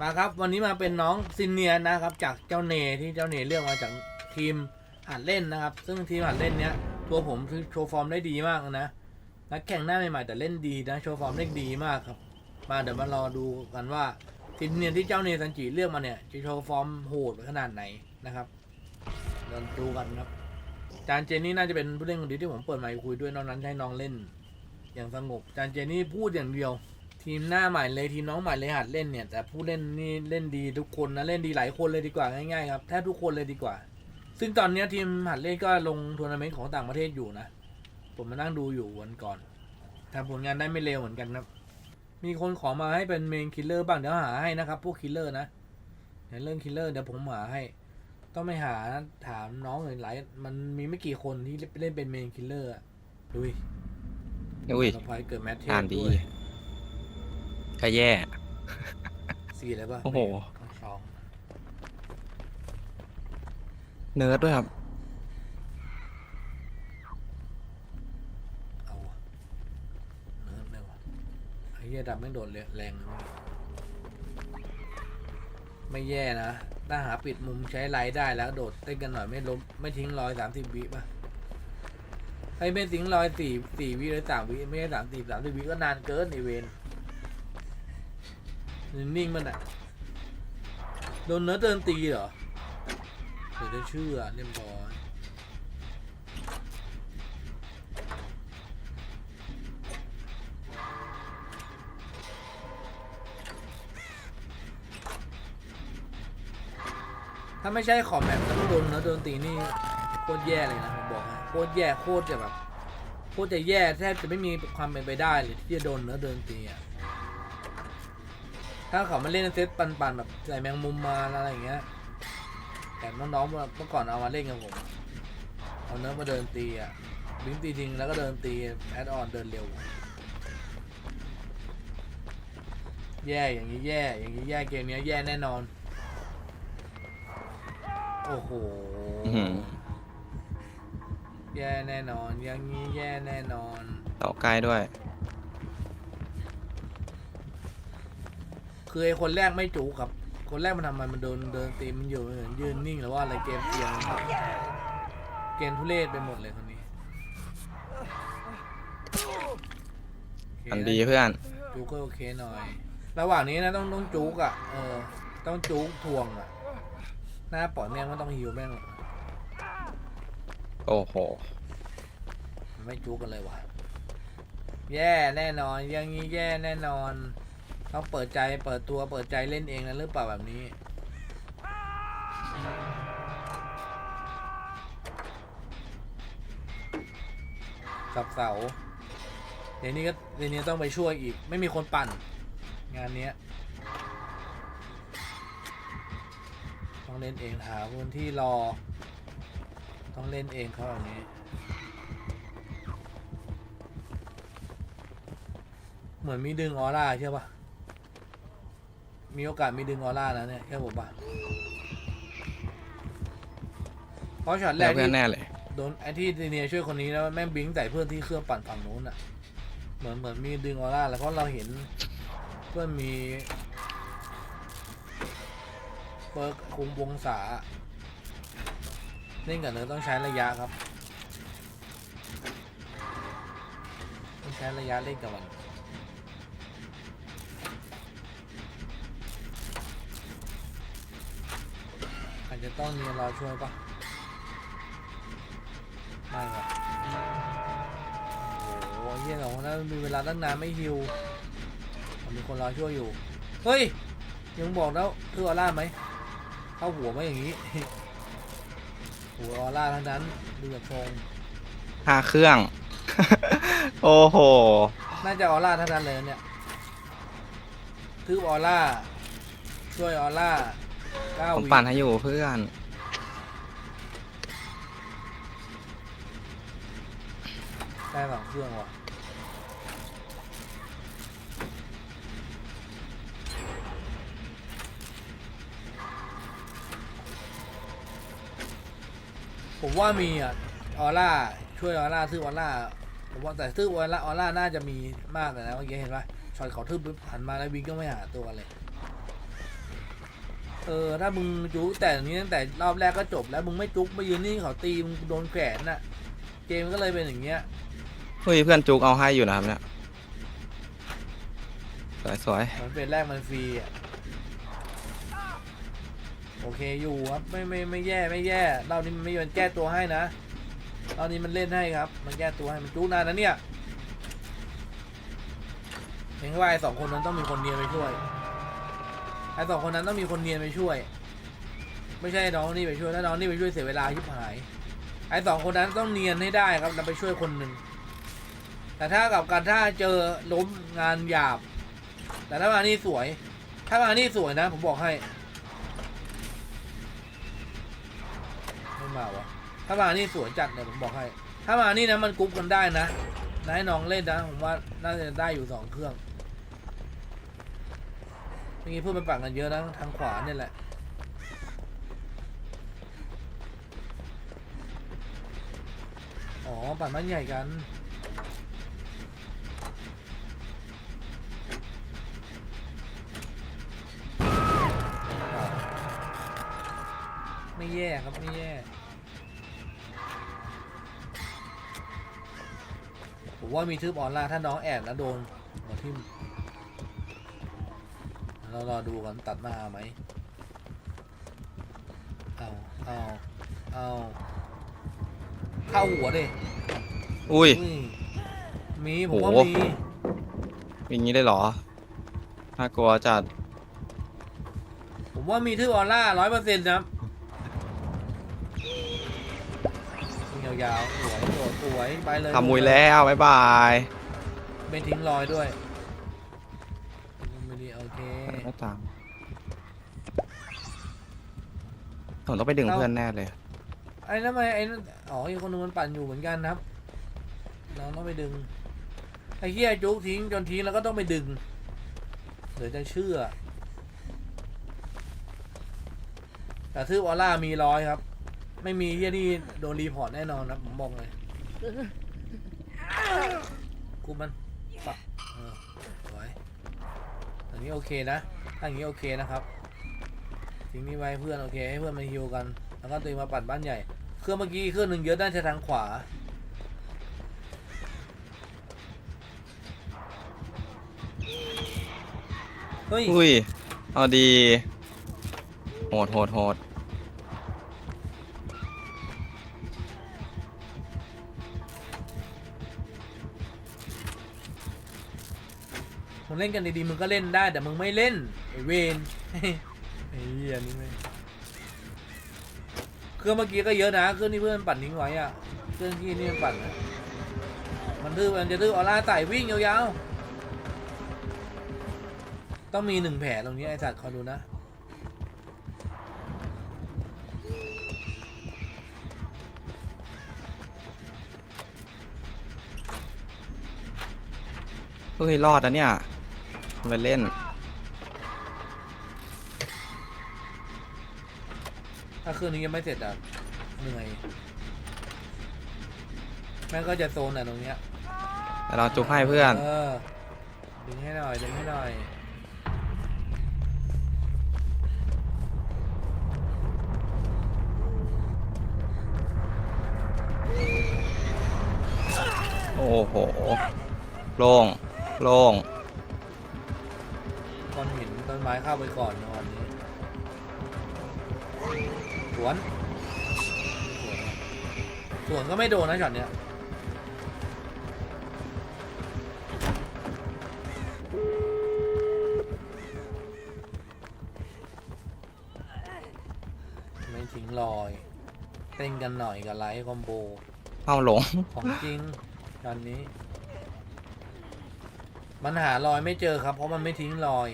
มาครับ วันนี้มาเป็นน้องซินเนียนะครับ จากเจ้าเนที่เจ้าเนเลือกมาจากทีมหัดเล่นนะครับ ซึ่งทีมหัดเล่นเนี้ยตัวผมคือโชว์ฟอร์มได้ดีมากนะนักแข่งหน้าใหม่ๆแต่เล่นดีนะโชว์ฟอร์มได้ดีมากครับ มาเดี๋ยวมารอดูกันว่าซินเนียที่เจ้าเนซันจิเลือกมาเนี่ยจะโชว์ฟอร์มโหดขนาดไหนนะครับเดี๋ยวดูกันครับจานเจนนี่น่าจะเป็นผู้เล่นคนเดียวที่ผมเปิดไมค์คุยด้วยนอกนั้นให้น้องเล่น อย่างสงบจานเจนนี่พูดอย่างเดียว ทีมหน้าใหม่เลยทีมน้องใหม่เลยหัดเล่นเนี่ย แต่ผู้เล่นนี่เล่นดีทุกคนนะเล่นดีหลายคนเลยดีกว่าง่ายๆครับแทบทุกคนเลยดีกว่า ซึ่งตอนเนี้ยทีมหัดเล่นก็ลงทัวร์นาเมนต์ของต่างประเทศอยู่นะ ผมมานั่งดูอยู่วันก่อนทำผลงานได้ไม่เลวเหมือนกันครับมีคนขอมาให้เป็นเมนคิลเลอร์บ้างเดี๋ยวหาให้นะครับพวกคิลเลอร์นะเดี๋ยวเรื่องคิลเลอร์เดี๋ยวผมหาให้ ต้องไปหาถามน้องหลายๆมันมีไม่กี่คนที่เล่นเป็นเมนคิลเลอร์ดูดิอุ้ยสปอยเกิดแมทเทอ่านดี ด้วย ก็แย่ สี่อะไรป่ะโอ้โห สองเนิร์ดด้วยครับ เอาวะเนิร์ดเลยวะไอ้เหี้ยดำไม่งโดดแรงนะไม่แย่นะ ถ้าหาปิดมุมใช้ไลท์ได้แล้วโดดเต้นกันหน่อยไม่ล้มไม่ทิ้งรอยสามสิบวิป่ะไอ้ไม่ทิ้งรอยสี่สี่วิหรือสามวิไม่ใช่สามสิบสามสิบวิก็นานเกินไอเวน นิ่งๆมันอะโดนเนิร์ดเดินตีเหรอเดี๋ยวจะเชื่อเรียบร้อยถ้าไม่ใช่ขอแบบแล้วโดนเนื้อโดนตีนี่โคตรแย่เลยนะผมบอกให้โคตรแย่โคตรจะแบบโคตรจะแย่แทบจะไม่มีความเป็นไปได้เลยที่จะโดนเนื้อโดนตีอะ ถ้าเขามาเล่นเซตปันๆแบบใส่แมงมุมมาอะไรอย่างเงี้ย แต่น้องๆเมื่อก่อนเอามาเล่นกับผมเอาเนื้อมาเดินตีอะบิงตีทิ้งแล้วก็เดินตีแอดออนเดินเร็ว แย่อย่างนี้แย่อย่างนี้แย่เกมเนี้ยแย่แน่นอน โอ้โหอื้อหือแย่แน่นอนอย่างนี้แย่แน่นอน ต่อใกล้ด้วย คือไอ้คนแรกไม่จูครับ คนแรกมันทำไมมันเดินเดินตีมันอยู่เหมือนยืนนิ่งหรือว่าอะไรเกมเสียงเกมทุเรศไปหมดเลยคนนี้โเคอันดีเพื่อนจูก็โอเคหน่อย ระหว่างนี้นะต้องต้องจูกอะ เออ ต้องจูกทวงอะ หน้าปล่อยแม่งไม่ต้องฮิวแม่งหรอกโอ้โหมันไม่จูกกันเลยวะแย่แน่นอนอยังนี้แย่แน่นอน ต้องเปิดใจเปิดตัวเปิดใจเล่นเองนะหรือเปล่าแบบนี้ สับเสาเดี๋ยวนี้ก็เดี๋ยวนี้ต้องไปช่วยอีก ไม่มีคนปั่น งานนี้ต้องเล่นเองหาพื้นที่รอ ต้องเล่นเองเขาแบบนี้เหมือนมีดึงออร่าใช่ปะ มีโอกาสมีดึงออร่านะเนี่ยแค่ผมปะเพราะช็อตแรแล้กวเพื่อนที่แน่เลย โดนไอ้ที่เนียช่วยคนนี้แล้วแม่งบิงใส่เพื่อนที่เครื่องปั่นฝั่งนู้นอะ เหมือนเหมือนมีดึงออร่าแล้วเพราะเราเห็นเพื่อนมีเปิร์กคุมวงศาเล่นกับเนื้อต้องใช้ระยะครับ ต้องใช้ระยะเล่นกับมัน จจะต้องมีรอช่วยปะไม่ครับโอ้โหเฮียสองคนนั้นมีเวลาตั้งนานไม่ฮิวผมมีคนรอช่วยอยู่ เฮ้ย ยังบอกแล้วคือออร่าไหมเข้าหัวไหมอย่างนี้หัวออร่าทั้งนั้นดูจากทรงห้าเครื่อง โอ้โห น่าจะออร่าทั้งนั้นเลยนะเนี่ยทืบออร่า ช่วยออร่า เก้าผมวิปั่นให้อยู่เพื่อนได้สองเครื่องว่ะผมว่ามีอะออร่าช่วยออร่าซื้อออร่าผมว่าแต่ซื้อออร่าออร่าน่าจะมีมากเลยนะเมื่อกี้เห็นปะช็อตเขาทึบปุ๊บหันมาแล้ววิ่งก็ไม่หาตัวเลย เออถ้ามึงจุกแต่อย่างนี้ตั้งแต่รอบแรกก็จบแล้วมึงไม่จุกมายืนนี่เขาตีมึงโดนแขวนน่ะ เกมก็เลยเป็นอย่างเงี้ยเฮ้ยเพื่อนจุกเอาให้อยู่นะครับเนี่ยสวยสวยมันเป็นแรกมันฟรีอะโอเคอยู่ครับไม่ไม่ไม่แย่ไม่แย่รอบนี้มันไม่ยอมแก้ตัวให้นะรอบนี้มันเล่นให้ครับ มันแก้ตัวให้มันจุกนานนะเนี่ยเห็นว่าไอ้สองคนนั้นต้องมีคนเนียนไปช่วย ไอ้สองคนนั้นต้องมีคนเนียนไปช่วย ไม่ใช่น้องนี่ไปช่วยถ้าน้องนี่ไปช่วยเสียเวลาชิบหาย ไอ้สองคนนั้นต้องเนียนให้ได้ครับแล้วไปช่วยคนหนึ่งแต่ถ้ากับการถ้าเจอล้มงานหยาบ แต่ถ้ามานี่สวย ถ้ามานี่สวยนะ ผมบอกให้ไม่มาวะถ้ามานี่สวยจัดเลยผมบอกให้ ถ้ามานี่นะมันกรุ๊ปกันได้นะนะให้น้องเล่นนะผมว่าน่าจะได้อยู่สองเครื่อง มื่อกี้พูดไปปั่นกันเยอะนะทางขวาเนี่ยแหละอ๋อปั่นบ้านใหญ่กันไม่แย่ครับไม่แย่ผมว่ามีทึบออนไลน์ถ้าน้องแอบแล้วโดนหัวทิ่ม เรารอดูกันตัดหน้าไหมเอาเอาเอาเข้าหัวดิอุ้ย อุ้ยมีผมว่าโห มีอย่างนี้ได้เหรอ น่ากลัวจัด ผมว่ามีทึบออนไลน์ร้อยเปอร์เซ็นต์ครับยาวๆสวยสวยสวยไปเลยทำมุยแล้ว บ๊ายบาย ไม่ทิ้งรอยด้วยไม่ดีโอเค หน้า ต่างผมต้องไปดึงเราเพื่อนแน่เลย ไอ้นั่นไมไอ้นั่นอ๋ออีกคนนึงมันปั่นอยู่เหมือนกันนะครับ เราต้องไปดึง ไอ้เหี้ยจุกทิ้งจนทิ้งแล้วก็ต้องไปดึงเดี๋ยวจะเชื่อ แต่ทืบออร่ามีร้อยครับ ไม่มีเหี้ยนี่โดนรีพอร์ตแน่นอนนะผมบอกเลยกูมันปะเออสวยอันนี้โอเคนะ ถ้าอย่างนี้โอเคนะครับทิ้งนี่ไว้เพื่อนโอเคให้เพื่อนมาฮิวกัน แล้วก็ตัวเองมาปั่นบ้านใหญ่ เครื่องเมื่อกี้เครื่องหนึ่งเยอะด้านทางขวาเฮ้ยอุ้ย เอาดี โหดโหดโหดมึงเล่นกันดีๆมึงก็เล่นได้แต่มึงไม่เล่นไอ เวนไอ้เหี้ยนี่ไม่เครื่องเมื่อกี้ก็เยอะนะเครื่องที่เพื่อนปั่นทิ้งไว้อะเครื่องที่นี่มันปั่นนะมันดื้อมันจะดื้อออร่าไต่วิ่งยาวๆ ต้องมีหนึ่งแผลตรงนี้ไอสัตว์คอยดูนะเฮ้ยรอดนะเนี่ยไปเล่น ถ้าเครื่องนี้ยังไม่เสร็จอะเหนื่อยแม่งก็จะโซนอะตรงเนี้ยแต่เราจุกให้เพื่อน เออดึงให้หน่อยดึงให้หน่อยโอ้โห โล่ง โล่ง ก้อนหินต้นไม้เข้าไปก่อนนะวันนี้ สวน สวนก็ไม่โดนนะช็อตเนี้ยไม่ทิ้งรอย เต้นกันหน่อยกับไลท์คอมโบเข้าหลง ของจริงตอนนี้ มันหารอยไม่เจอครับ เพราะมันไม่ทิ้งรอย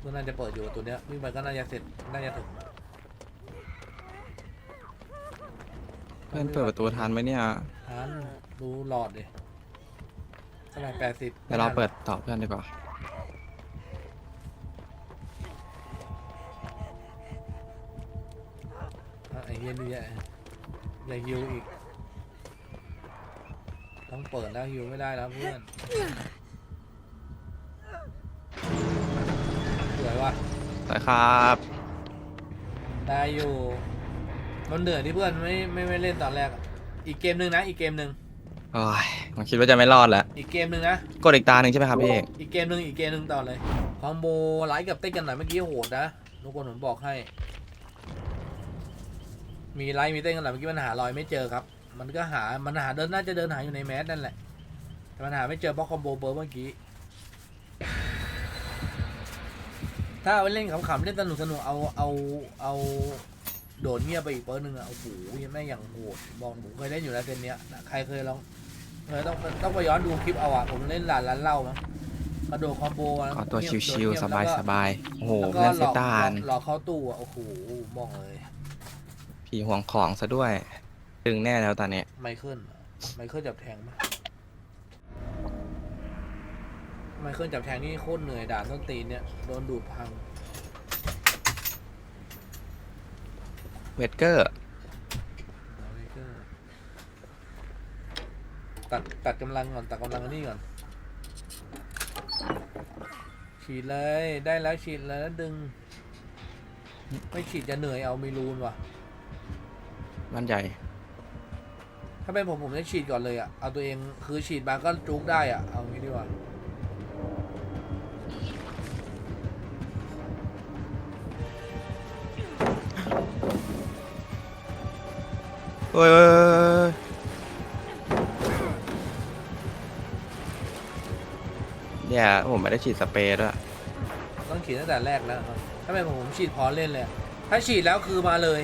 ก็ น่าจะเปิดอยู่ตัวเนี้ยวิ่งไปก็น่าจะเสร็จน่าจะถึงเพื่อนเปิดประตูทันไหมเนี่ยทันดูหลอดดิเท่าไหร่แปดสิบเดี๋ยวเราเปิดต่อเพื่อนดีกว่าไอ้เฮียนี่อย่าอย่าฮิวอีก ต้องเปิดแล้วฮิวไม่ได้แล้วเพื่อน วะสวยครับได้อยู่มันเหนื่อยที่เพื่อนไม่ไม่ไม่เล่นตอนแรกอะอีกเกมหนึ่งนะอีกเกมหนึ่งโอ้ยผมคิดว่าจะไม่รอดแล้วอีกเกมหนึ่งนะ กดอีกตาหนึ่งใช่ไหมครับพี่เอกอีกเกมหนึ่งอีกเกมหนึ่งต่อเลยคอมโบไลค์กับเต้นกันหน่อยเมื่อกี้โหดนะทุกคนผมบอกให้ มีไลค์มีเต้นกันหน่อยเมื่อกี้มันหารอยไม่เจอครับ มันก็หามันหาเดินน่าจะเดินหาอยู่ในแมสนั่นแหละแต่มันหาไม่เจอเพราะคอมโบเบอร์เมื่อกี้ ถ้าเอาไปเล่นขำๆเล่นสนุกสนุกๆเอาเอาเอาโดดเงียบไปอีกเปิร์หนึ่งอะโอ้โหยังไม่งอย่างโหดบอกผมเคยเล่นอยู่แล้วเกมเนี้ยนะใครเคยลองเออต้องต้องไปย้อนดูคลิปเอาอะผมเล่นหลานร้านเหล้ามั้งกระโดดคอมโบนะขอตัวเงียบชิวโดดๆเงีสยบายแล้วสก็บายๆโอ้โหแล้วก็เพื่อนหเซลอกตานหลอกเข้าตู้อะโอ้โหมองเลยผีห่วงของซะด้วย ดึงแน่แล้วตอนนี้ไมเคิลไมเคิลจับแทงปะ ไมเคิลจับแทงนี่โคตรเหนื่อยด่านต้นตีนเนี่ย โดนดูดพัง เวทเกอร์ไมเคิลตัดตัดกำลังก่อน ตัดกำลังอันนี่ก่อน ฉีดเลยได้แล้วฉีดเลยแล้วดึง ไม่ฉีดจะเหนื่อยเอามีรูนว่ะบ้านใหญ่ ถ้าเป็นผมผมจะฉีดก่อนเลยอะเอาตัวเองคือฉีดมาก็จุกได้อะเอางี้ดีกว่า เฮ้ยเฮ้ยเฮ้ยเฮ้ยเนี่ยผมไม่ได้ฉีดสเปรย์ด้วยต้องฉีดตั้งแต่แรกแล้วครับถ้าเป็นผมผมฉีดพร้อมเล่นเลย ถ้าฉีดแล้วคือมาเลย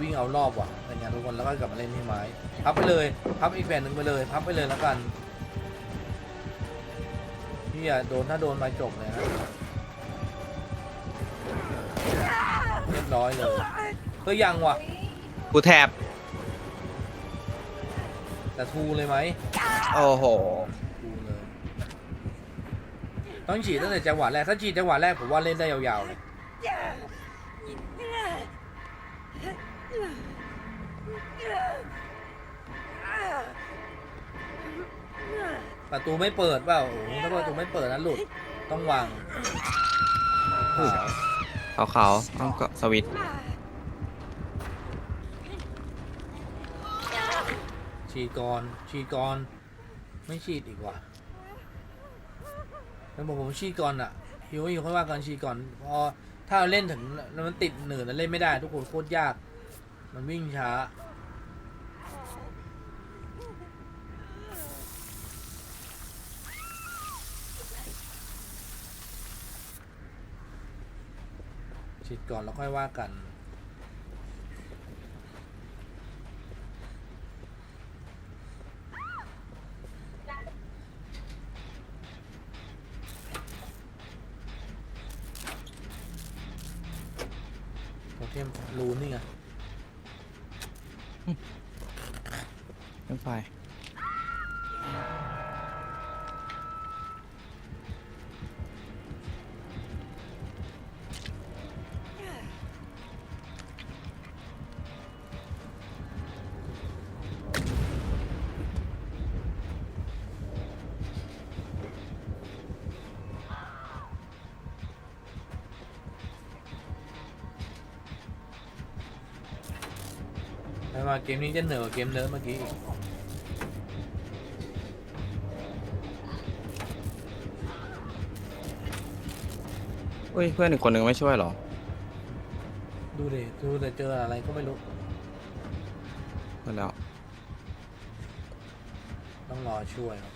วิ่งเอารอบว่ะเป็นไงทุกคนแล้วก็กลับมาเล่นที่ไม้ พับไปเลย พับอีกแผ่นหนึ่งไปเลย พับไปเลยแล้วกัน พี่อะโดนถ้าโดนมาจบเลยนะ รียบร้อยเลยเฮ้ยยังว่ะกูแทบ แต่ทูเลยไหมโอ้โห ทูเลยต้องฉีดตั้งแต่จังหวะแรกถ้าฉีดจังหวะแรกผมว่าเล่นได้ยาวๆเลยประตูไม่เปิดเปล่าโอ้โหถ้าประตูไม่เปิดนะหลุดต้องวางอุ้ย ขาวขาวต้องก็สวิตช์ฉีดก่อนฉีดก่อน ไม่ฉีดอีกว่ะแล้วบอกผมฉีดก่อนอะฮิวไม่หิวค่อยว่ากันฉีดก่อนพอถ้าเราเล่นถึงแล้วมันติดเหนือแล้วเล่นไม่ได้ ทุกคนโคตรยาก มันวิ่งช้า ฉีดก่อนแล้วค่อยว่ากัน มาเกมนี้จะเหนือกว่าเกมเนิร์ดเมื่อกี้อีกอุ้ยเพื่อนอีกคนหนึ่งไม่ช่วยเหรอ ดูดิดูแต่เจออะไรก็ไม่รู้มดแล้วต้องรอช่วยครับ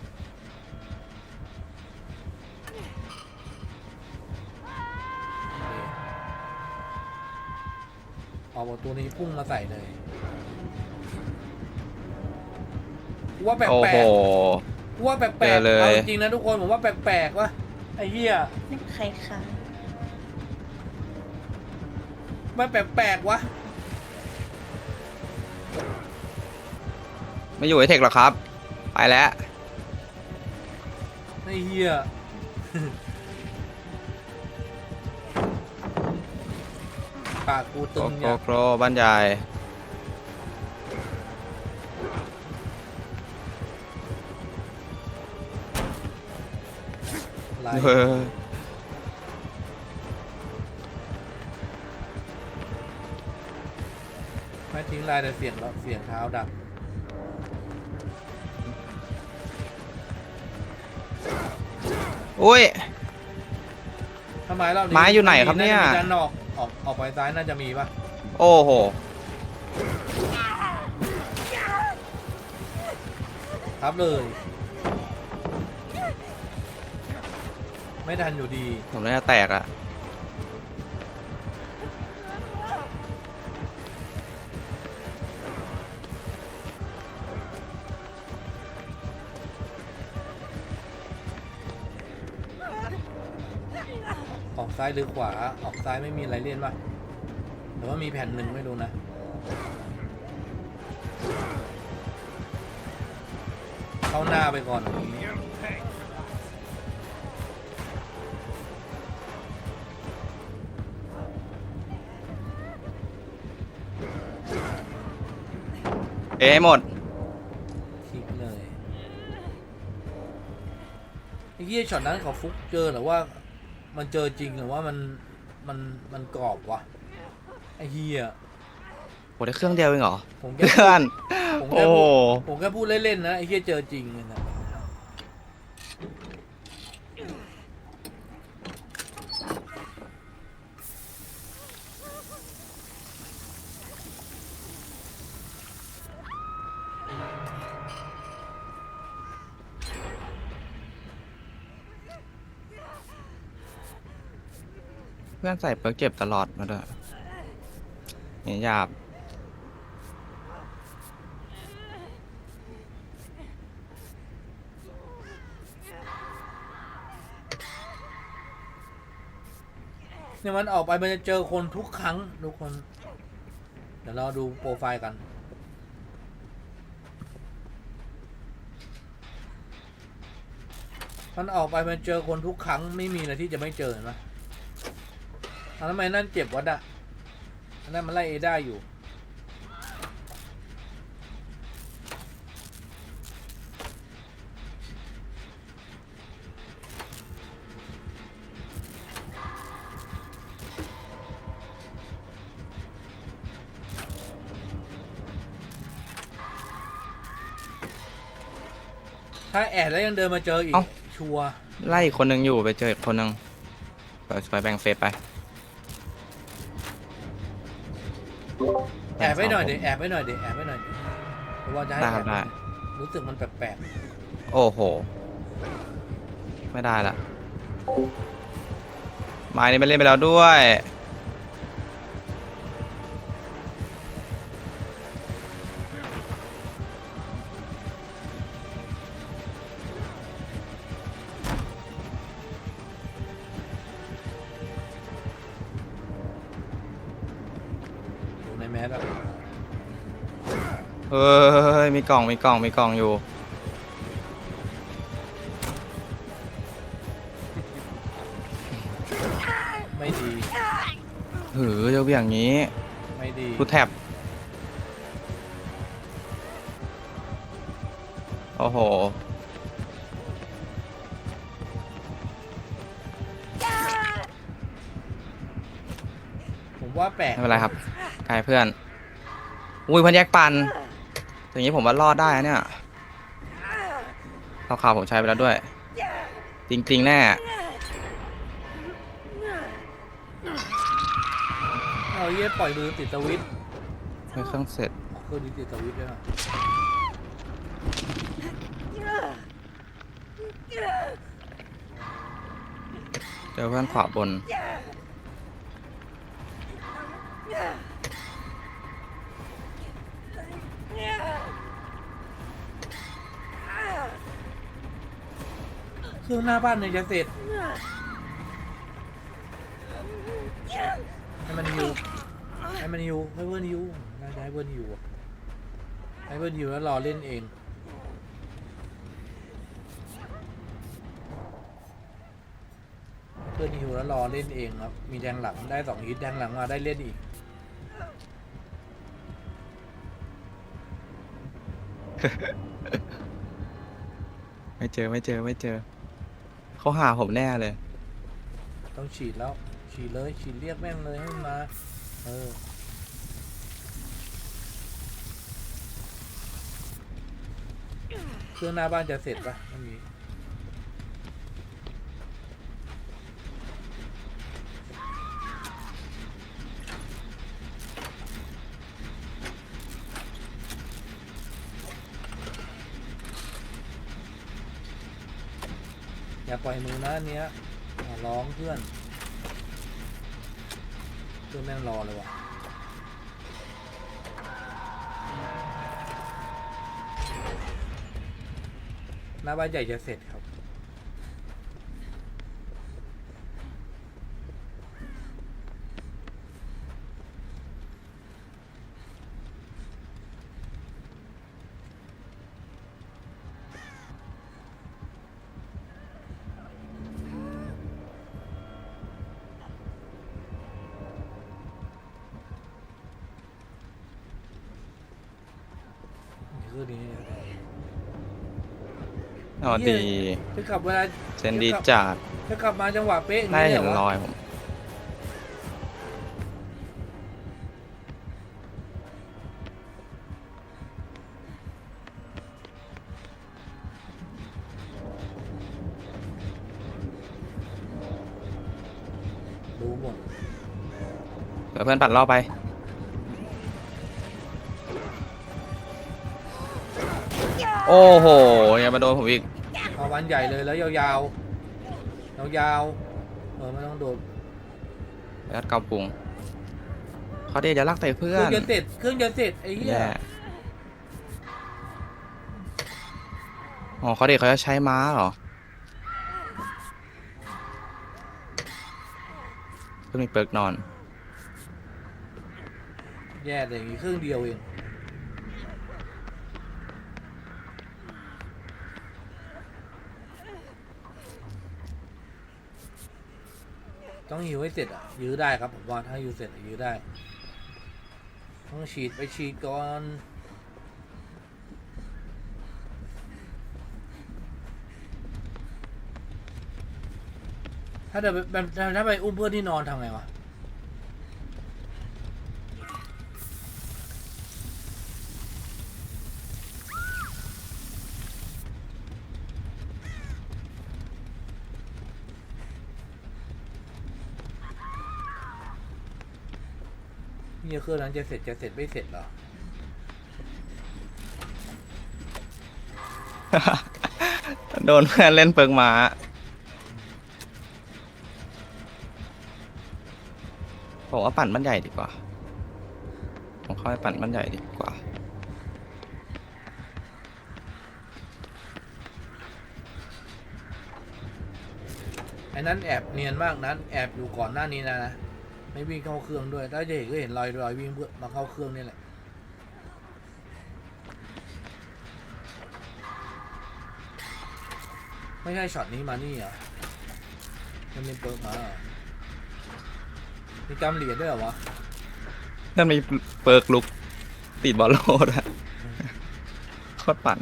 ออกประตูนี้พุ่งมาใส่เลย ว่าแปโอ้ลโหกๆกูว่าแปลเจกอๆเลย เอาจริงๆนะทุกคนผมว่าแปลกๆวะไอ้เหี้ยใครคะมันแปลกๆวะไม่อยู่ไอเทคหรอกครับ ไปแล้ว ไอ้เหี้ยปากกูตึโกงโกเนี่ยโกรบ้านใหญ่ ลายเออไม่ทิ้งลายแต่เสียงแล้วเสียงเท้าดังอุ้ย ทำไมรอบนี้ไม้อยู่ไหนครับเนี่ยาจะมีด้านนอกออกออกไปซ้ายน่าจะมีปะโอ้โห ครับเลย ไม่ทันอยู่ดี ผมน่าจะแตกอะออกซ้ายหรือขวา ออกซ้ายไม่มีอะไรเล่นปะหรือว่ามีแผ่นหนึ่งไม่รู้นะ เข้าหน้าไปก่อน เอะหมด คลิกเลยไอ้เหี้ยช็อตนั้นเขาฟุกเจอหรือว่า มันเจอจริงหรือว่ามันมันมันกรอบวะไอ้เหี้ยโหได้เครื่องเดียวเองเหรอผมแค่เพื่อน ผมโอ้แค่โห พูดผมแค่พูดเล่นๆนะไอ้เหี้ยเจอจริงเลยนะ พื่อนใส่เปิร์กเก็บตลอดมาด้วยเนี่ยหยาบ เนี่ยมันออกไปมันจะเจอคนทุกครั้งทุกคน เดี๋ยวเราดูโปรไฟล์กัน มันออกไปมันเจอคนทุกครั้งไม่มีอะไรที่จะไม่เจอเห็นไหม อะทำไมนั่นเจ็บวะดะอันนั้นมันไล่เอได้อยู่ ถ้าแอดแล้วยังเดินมาเจออีก เอ้า ชัวร์ ไล่อีกคนหนึ่งอยู่ไปเจออีกคนหนึ่งไปไปแบ่งเฟสไป ไว้หน่อยเดี๋ยวแอบไว้หน่อยเดี๋ยวแอบไว้หน่อยดิเพราะว่าจะให้ได้คแอรับบได้ รู้สึกมันแปลกโอ้โห ไม่ได้ละไม้นี้ไม่เล่นไปแล้วด้วย เฮ้ย มีกล่อง มีกล่อง มีกล่องอยู่ ไม่ดี หือเดี๋ยวอย่างนี้ไม่ดี กูแท็บ โอ้โห ผมว่าแปลกไม่เป็นไรครับกายเพื่อน อุ้ยเพันแยกปัน อย่างนี้ผมว่ารอดได้นะเนี่ยข้าวขาวผมใช้ไปแล้วด้วย จริง ๆ แน่เอาเยี่ยปล่อยมือติดสวิตช์ไม่เครื่องเสร็จอ๋อเครื่องนี้ติดสวิตช์ด้วยนะเจอเพื่อนขวาบน เครื่องหน้าบ้านเนี่ยจะเสร็จให้มันฮิวให้มันฮิวให้เพื่อนฮิวน่าจะให้เพื่อนฮิวอะให้เพื่อนฮิวแล้วรอเล่นเองเพื่อนฮิวแล้วรอเล่นเองครับมีแดงหลังได้สองฮิตแดงหลังมาได้เล่นอีกไม่เจอไม่เจอไม่เจอ เขาหาผมแน่เลย ต้องฉีดแล้ว ฉีดเลยฉีดเรียกแม่งเลยให้มันมา เออ เครื่องหน้าบ้านจะเสร็จปะไม่มี ล่อยมือนะอันเนี้ยอะร้องเพื่อน เพื่อนแม่งรอเลยว่ะหน้าบ้านใหญ่จะเสร็จครับ คือนี้อ๋อเหี้ยดีจะขับเวลาเซนดีจัดจะขับมาจังหวะเป๊ะอย่างได้นี้เห็นเลยวะรอยผม รู้หมด เดี๋ยวเพื่อนปัดรอบไป โอ้โหอย่ามาโดนผมอีกเอาวันใหญ่เลยแล้วยาวๆยาวๆเออไม่ต้องโดดยัดเกาปุงเขาเดียวจะลากใส่เพื่เคอรื่อนงจะเสร็จเครื่องจะเสร็จไอ้เหี้ยแย่อ๋อเขาเด็กเขาจะใช้ม้าเหรอก็มีเปิร์กนอน แย่เลยอย่างงี้เครื่องเดียวเอง ต้องหิวให้เสร็จอะ ยื้อได้ครับผมว่าถ้าหิวเสร็จอะยื้อได้ ต้องฉีดไปฉีดก่อนถ้าเดินไปถ้าไปอุ้มเพื่อนที่นอนทำไงวะ นี่เครื่องนั้นจะเสร็จจะเสร็จไม่เสร็จเหรอ โดนเพื่อนเล่นเปิร์กม้าบอกว่าปั่นบ้านใหญ่ดีกว่า ผมเข้าไปปั่นบ้านใหญ่ดีกว่า ไอ้นั้นแอบเนียนมากนั้น แอบอยู่ก่อนหน้านี้นะนะ ไม่วิ่งเข้าเครื่องด้วยถ้าจะเห็นก็เห็นรอยรอยวิ่งเพื่อมาเข้าเครื่องนี่แหละไม่ใช่ช็อตนี้มานี่เหรอะมันเป็นเปิร์กมาเหรอมีกำเหรียญด้วยเหรอวะนั่นมีเปิร์กลุกติดบอลโลดอะโคตรปั่น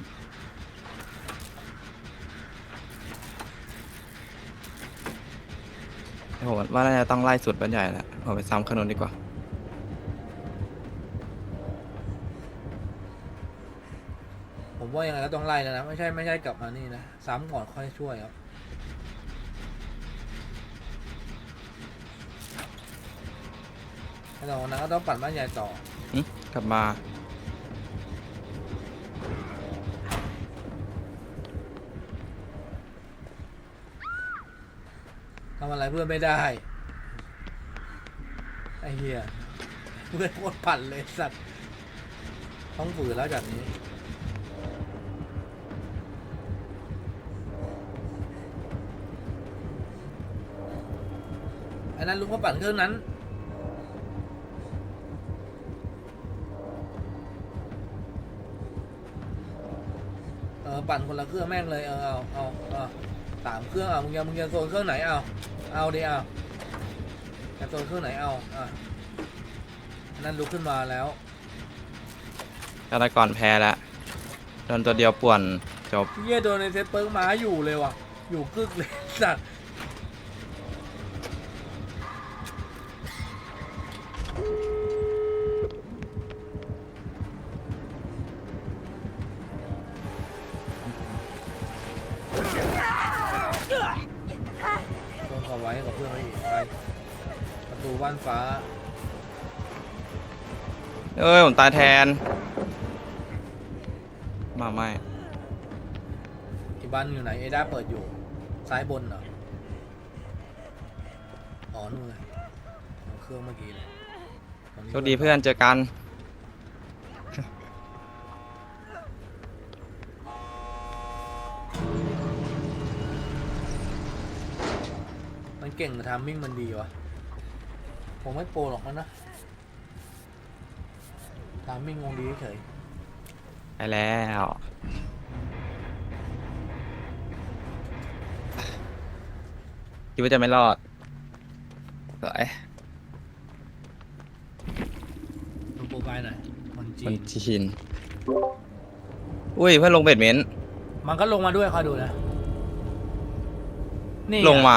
ผมว่าน่าจะต้องไล่สุดบ้านใหญ่แล้วผมไปซ้ำขนนดีกว่า ผมว่ายังไงก็ต้องไล่แล้วนะ ไม่ใช่ไม่ใช่กลับมานี่นะ ซ้ำก่อนค่อยช่วยครับแต่วันนั้นก็ต้องปั่นบ้านใหญ่ต่อหึกลับมาำอะไรเพื่อนไม่ได้ ไอ้เหี้ยเพื่อนโคตรปั่นเลยสัตว์ต้องฝืนแล้วจากนี้อันนั้นลุงก็ปั่นเครื่องนั้นเออปั่นคนละเครื่องแม่งเลยเออเอาเอาเอาสามเครื่องเอามึงจะมึงจะโซนเครื่องไหนเอา เอาดิเอาจะโซนเครื่องไหนเอาอะอันนั่นลุกขึ้นมาแล้ว ฆาตกรแพ้แล้วโดนตัวเดียวป่วนจบ เฮียโดนในเซตเปิร์กม้าอยู่เลยว่ะ อยู่กึกเลยสัตว์ ผมตายแทน มาไม่ ที่บ้านอยู่ไหนเอด้าเปิดอยู่ ซ้ายบนเหรอ อ๋อนู่นไงของเครื่องเมื่อกี้เลยตรงนี้โชคดีเพื่อนเจอกัน มันเก่งแต่ทามมิ่งมันดีวะผมไม่โปรหรอกนะนะ ทามมิ่งคงดีเฉยไปแล้วคิดว่าจะไม่รอดสวยดูโปรไฟล์หน่อยมันจีมันนชินอุ้ยเพื่อนลงเบ็ดเมนต์มันก็ลงมาด้วยคอยดูนะนี่ลงมา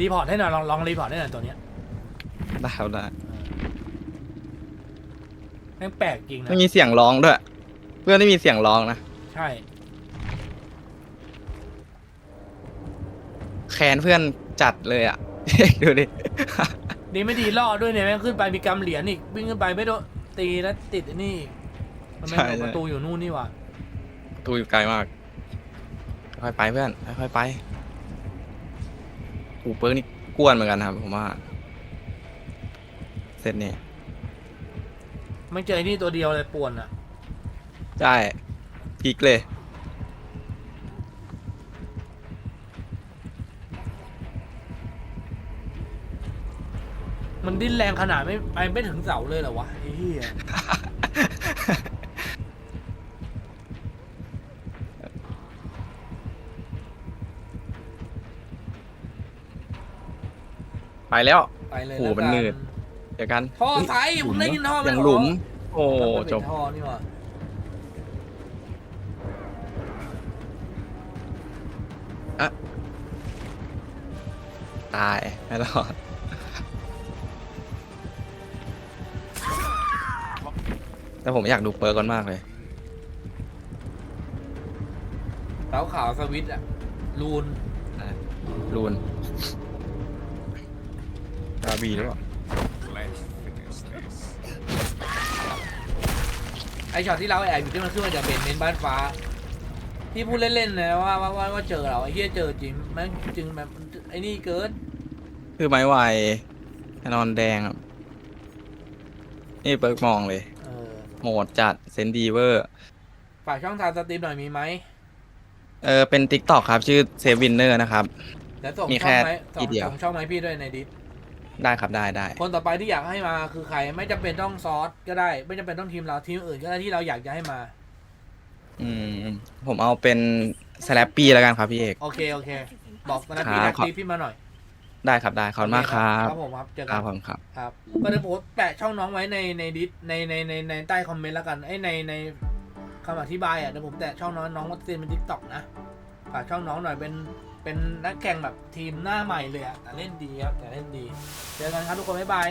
รีพอร์ตให้หน่อยลองลองรีพอร์ตให้หน่อยตัวเนี้ย ได้ครับได้แม่งแปลกจริงนะ ไม่มีเสียงร้องด้วย เพื่อนไม่มีเสียงร้องนะใช่แคนเพื่อนจัดเลยอะ ดูดิ ดีไม่ดีล่อด้วยเนี่ยแม่งขึ้นไปมีกำเหรียญอีกวิ่งขึ้นไปไม่โดนตีแล้วติดไอ้นี่มันไม่ใช่เปิดใช่ประตูอยู่นู่นนี่หว่าตูอยู่ไกลมาก ค่อยๆไปเพื่อน ค่อยๆไป อูเปิร์กนี่กวนเหมือนกันครับผมว่า เซตนี้ไม่เจอไอ้นี่ตัวเดียวเลยป่วนอะ ใช่พีกเลย มันดิ้นแรงขนาดไม่ไปไม่ถึงเสาเลยเหรอวะไอ้เหี้ยไปแล้ว ไปเลยโอ้โหแล้วกัมันหนืด เจอกันท่อเฮ้ยไซส์ผมได้ยินท่อไหมอย่างหลุม โอ้โอ้จบ ท่อนี่หว่าตายไม่รอดแต่ผมอยากดูเปิร์กก่อนมากเลย เสาขาวสวิตช์อะลูนรูนดาบีหรือเปล่า ช็อตที่เราแอบอยู่ที่มันขึ้นมาจากเบนเมนบ้านฟ้า ที่พูดเล่นๆนะว่าว่าว่าว่าเจอเราไอ้เหี้ยเจอจริงแม่งจริงแบบไอ้นี่เกินคือไม้ไวแน่นอนแดงอะนี่เปิร์กมองเลยเออโหดจัดเซนดีเวอร์ ฝากช่องทางสตรีมหน่อยมีไหมเออเป็น t ิ k t o k ครับ ชื่อเซฟวินเนอร์นะครับ แล้วส่งมีช่องไหมแค่ส่ทีงเดียว ส่งช่องไหมพี่ด้วยในดิส ได้ครับได้ได้ คนต่อไปที่อยากให้มาคือใครไม่จำเป็นต้องซอสก็ได้ ไม่จำเป็นต้องทีมเราทีมอื่นก็ได้ที่เราอยากจะให้มา อืมผมเอาเป็นสแลปปี้แล้วกันครับพี่เอก โอเคโอเค บอกนะพี่ครัแท็บกทีพี่มาหน่อยได้ครับได้ขอบคุณมากครับครับผมครับเจอคกัรับนผมครับ ครับก็จะโพสต์แปะช่องน้องไว้ในในดิสในในในในใต้คอมเมนต์แล้วกันไอ้ยในในคำอธิบายอะเดี๋ยวผมแตะช่องน้องน้องว่าเซนเป็นทิกตอกนะฝากช่องน้องหน่อยเป็น เป็นนักแข่งแบบทีมหน้าใหม่เลยอะแต่เล่นดีครับแต่เล่นดี เจอกันครับทุกคนบ๊ายบาย